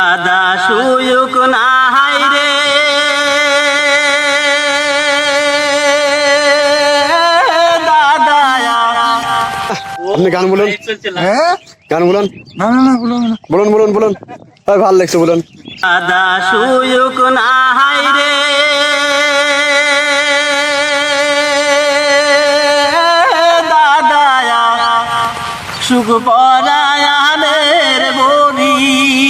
দাদা সুয়ুক না হাই রে। দাদা আপনি গান বলুন। হ্যাঁ? গান বলুন। না না না বলো বলুন। বলুন বলুন ভাই ভালো লাগছে বলুন। দাদা সুয়ুক না হাই রে। দাদা সুখ পরায়ণের বলি।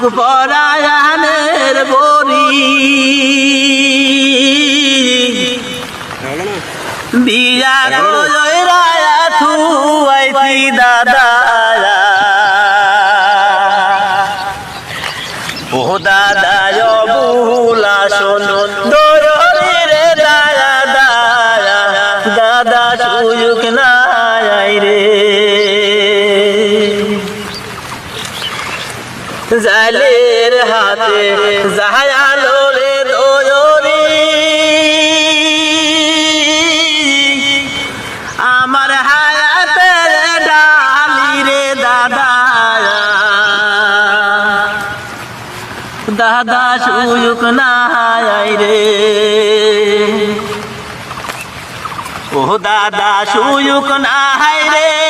সুখ পরায়ণের বরি বিয়া কইরা থুয়াইছি দাদা। ও দাদা বুলা শোন জালের হাতে জাহালো রে দোয়রি। আমার হায়াতের ডালি রে দাদা। দাদা সুয়ুক নাই রে। ও দাদা সুয়ুক নাই রে।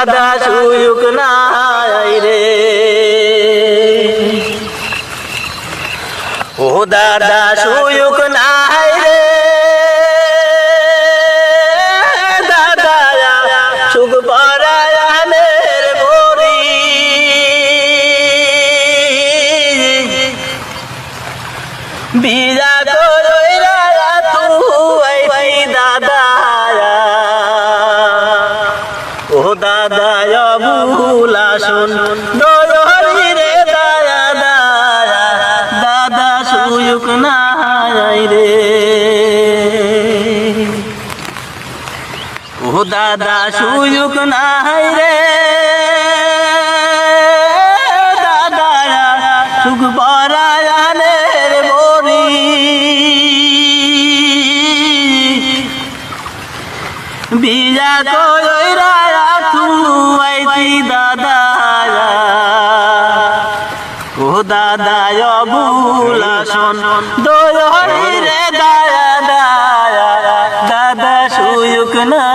দাদা সুয়ুক নাই রে। ও দাদা সুয়ুক নাই রে। দাদা সুখ দাদা দয়রি রে দায়া দায়া, দাদা সুয়ুক নাই রে। ও দাদা সুয়ুক নাই রে। দাদা বিয়া থুয়াইছি দাদা ও দাদা অবুল আসন। দয়রি রে দায়া দাদা সুয়ুক না।